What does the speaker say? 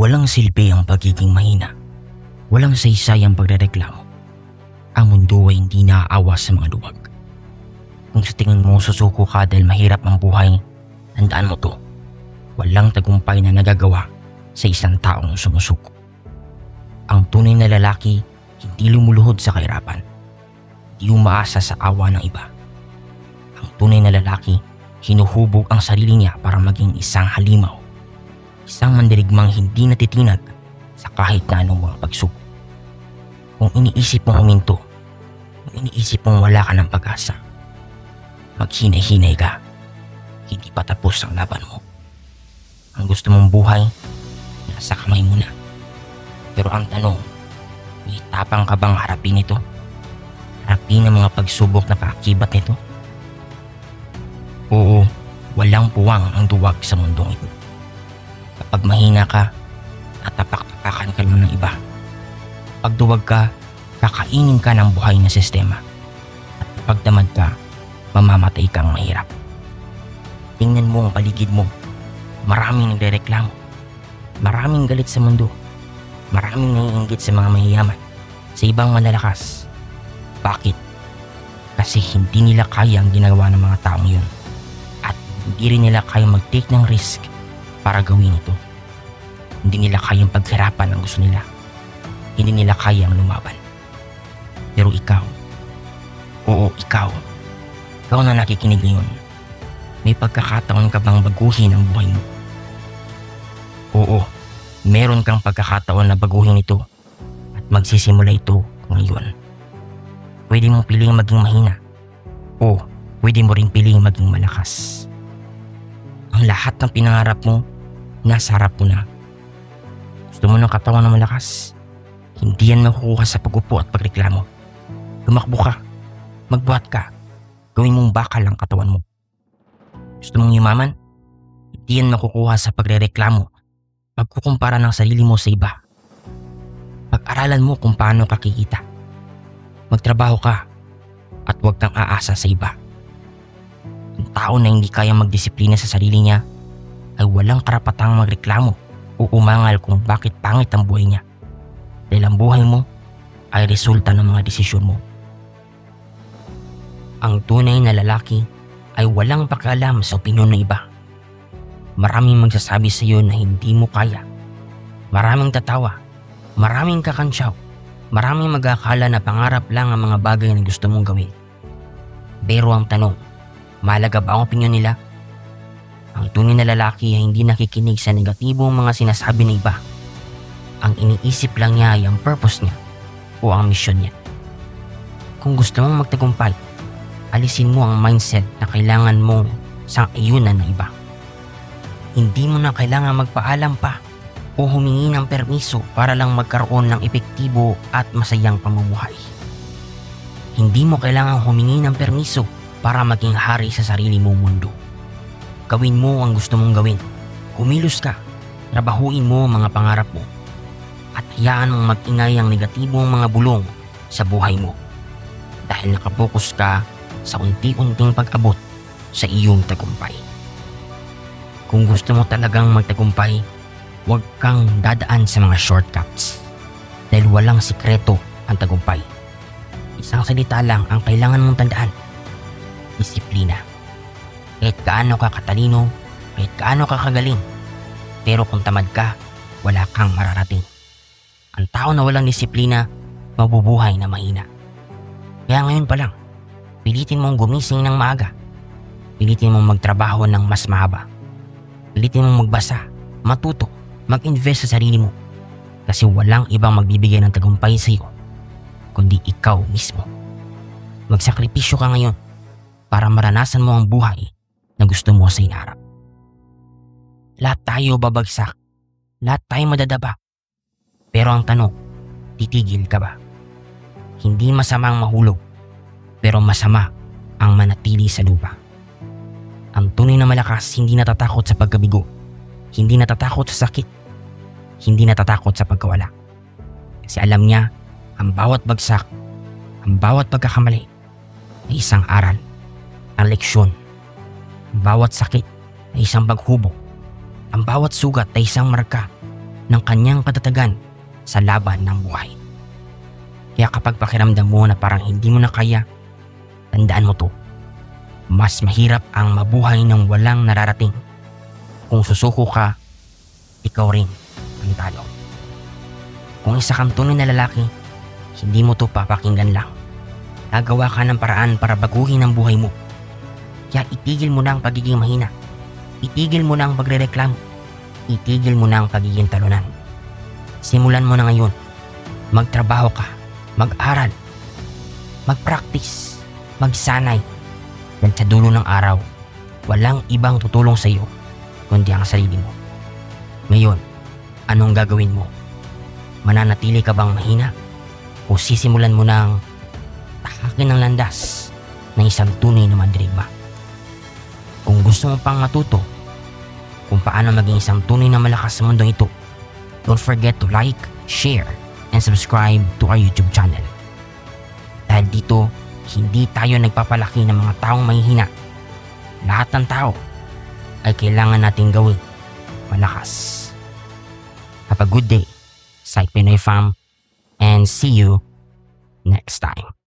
Walang silbi ang pagiging mahina. Walang saysay ang pagrereklamo. Ang mundo ay hindi naaawa sa mga duwag. Kung sa tingin mo susuko ka dahil mahirap ang buhay, tandaan mo to. Walang tagumpay na nagagawa sa isang taong sumusuko. Ang tunay na lalaki hindi lumuluhod sa kahirapan. Hindi umaasa sa awa ng iba. Ang tunay na lalaki hinuhubog ang sarili niya para maging isang halimaw. Isang mandirigmang hindi natitinag sa kahit na mga pagsubok. Kung iniisip mong huminto, kung iniisip mong wala ka ng pag-asa, maghinay-hinay ka. Hindi pa tapos ang laban mo. Ang gusto mong buhay, nasa kamay mo na. Pero ang tanong, may tapang ka bang harapin ito? Harapin ang mga pagsubok na kaakibat nito? Oo, walang puwang ang duwag sa mundong ito. Kapag mahina ka, tatapak-tapakan ka lang ng iba. Pag duwag ka, kakainin ka ng buhay na sistema. At kapag tamad ka, mamamatay kang mahirap. Tingnan mo ang paligid mo. Maraming nagrereklamo. Maraming galit sa mundo. Maraming naiinggit sa mga mahiyaman. Sa ibang manlalakas. Bakit? Kasi hindi nila kaya ang ginagawa ng mga taong yun. At hindi rin nila kaya mag-take ng risk para gawin ito. Hindi nila kayang paghirapan ang gusto nila. Hindi nila kayang lumaban. Pero ikaw, oo ikaw, ikaw na nakikinig ngayon, may pagkakataon ka bang baguhin ang buhay mo? Oo, meron kang pagkakataon na baguhin ito at magsisimula ito ngayon. Pwede mong piling maging mahina o pwede mo rin piling maging malakas. Ang lahat ng pinangarap mo, nasa harap mo na. Gusto mo ng katawan na malakas? Hindi yan makukuha sa pagupo at pagreklamo. Tumakbo ka, magbuhat ka, gawin mong bakal ang katawan mo. Gusto mong yumaman? Hindi yan makukuha sa pagrereklamo, pagkukumpara ng sarili mo sa iba. Pag-aralan mo kung paano ka kikita. Magtrabaho ka at huwag kang aasa sa iba. Ang tao na hindi kaya magdisiplina sa sarili niya ay walang karapatang magreklamo o umangal kung bakit pangit ang buhay niya. Dahil ang buhay mo ay resulta ng mga desisyon mo. Ang tunay na lalaki ay walang pakialam sa opinyon ng iba. Maraming magsasabi sa iyo na hindi mo kaya. Maraming tatawa. Maraming kakansyaw. Maraming magakala na pangarap lang ang mga bagay na gusto mong gawin. Pero ang tanong, malaga ba ang opinyon nila? Ang tunay na lalaki ay hindi nakikinig sa negatibong mga sinasabi ng iba. Ang iniisip lang niya ay ang purpose niya o ang mission niya. Kung gusto mong magtagumpay, alisin mo ang mindset na kailangan mong sang ayunan ng iba. Hindi mo na kailangan magpaalam pa o humingi ng permiso para lang magkaroon ng epektibo at masayang pamumuhay. Hindi mo kailangan humingi ng permiso para maging hari sa sarili mong mundo. Gawin mo ang gusto mong gawin. Kumilos ka. Trabahuin mo ang mga pangarap mo. At hayaan mong mag-ingay ang negatibong mga bulong sa buhay mo. Dahil nakapokus ka sa unti-unting pag-abot sa iyong tagumpay. Kung gusto mo talagang magtagumpay, huwag kang dadaan sa mga shortcuts. Dahil walang sikreto ang tagumpay. Isang salita lang ang kailangan mong tandaan. Disiplina. Kahit gaano ka katalino, kahit gaano ka kagaling. Pero kung tamad ka, wala kang mararating. Ang tao na walang disiplina, mabubuhay na mahina. Kaya ngayon pa lang, pilitin mong gumising ng maaga. Pilitin mong magtrabaho ng mas mahaba. Pilitin mong magbasa, matuto, mag-invest sa sarili mo. Kasi walang ibang magbibigay ng tagumpay sa iyo, kundi ikaw mismo. Magsakripisyo ka ngayon para maranasan mo ang buhay na gusto mo sa inaharap. Lahat tayo babagsak. Lahat tayo madadaba. Pero ang tanong, titigil ka ba? Hindi masama ang mahulog, pero masama ang manatili sa lupa. Ang tunay na malakas hindi natatakot sa pagkabigo, hindi natatakot sa sakit, hindi natatakot sa pagkawala. Kasi alam niya, ang bawat bagsak, ang bawat pagkakamali ay isang aral, ang leksyon. Bawat sakit ay isang paghubog, ang bawat sugat ay isang marka ng kanyang katatagan sa laban ng buhay. Kaya kapag pakiramdam mo na parang hindi mo na kaya, tandaan mo to. Mas mahirap ang mabuhay ng walang nararating. Kung susuko ka, ikaw rin ang talo. Kung isa kang tunay na lalaki, hindi mo to papakinggan lang. Gagawa ka ng paraan para baguhin ang buhay mo. Kaya itigil mo na ang pagiging mahina. Itigil mo na ang pagrereklamo. Itigil mo na ang pagiging talunan. Simulan mo na ngayon. Magtrabaho ka. Mag-aral. Mag-practice. Magsanay. Dahil sa dulo ng araw, walang ibang tutulong sa iyo kundi ang sarili mo. Ngayon, anong gagawin mo? Mananatili ka bang mahina? O sisimulan mo ng tahakin ng landas ng isang tunay na mandirigma? Gusto mo pang matuto kung paano maging isang tunay na malakas sa mundong ito, don't forget to like, share, and subscribe to our YouTube channel. Dahil dito, hindi tayo nagpapalaki ng mga taong mahihina. Lahat ng tao ay kailangan nating gawin malakas. Have a good day, Psych Pinoy Fam, and see you next time.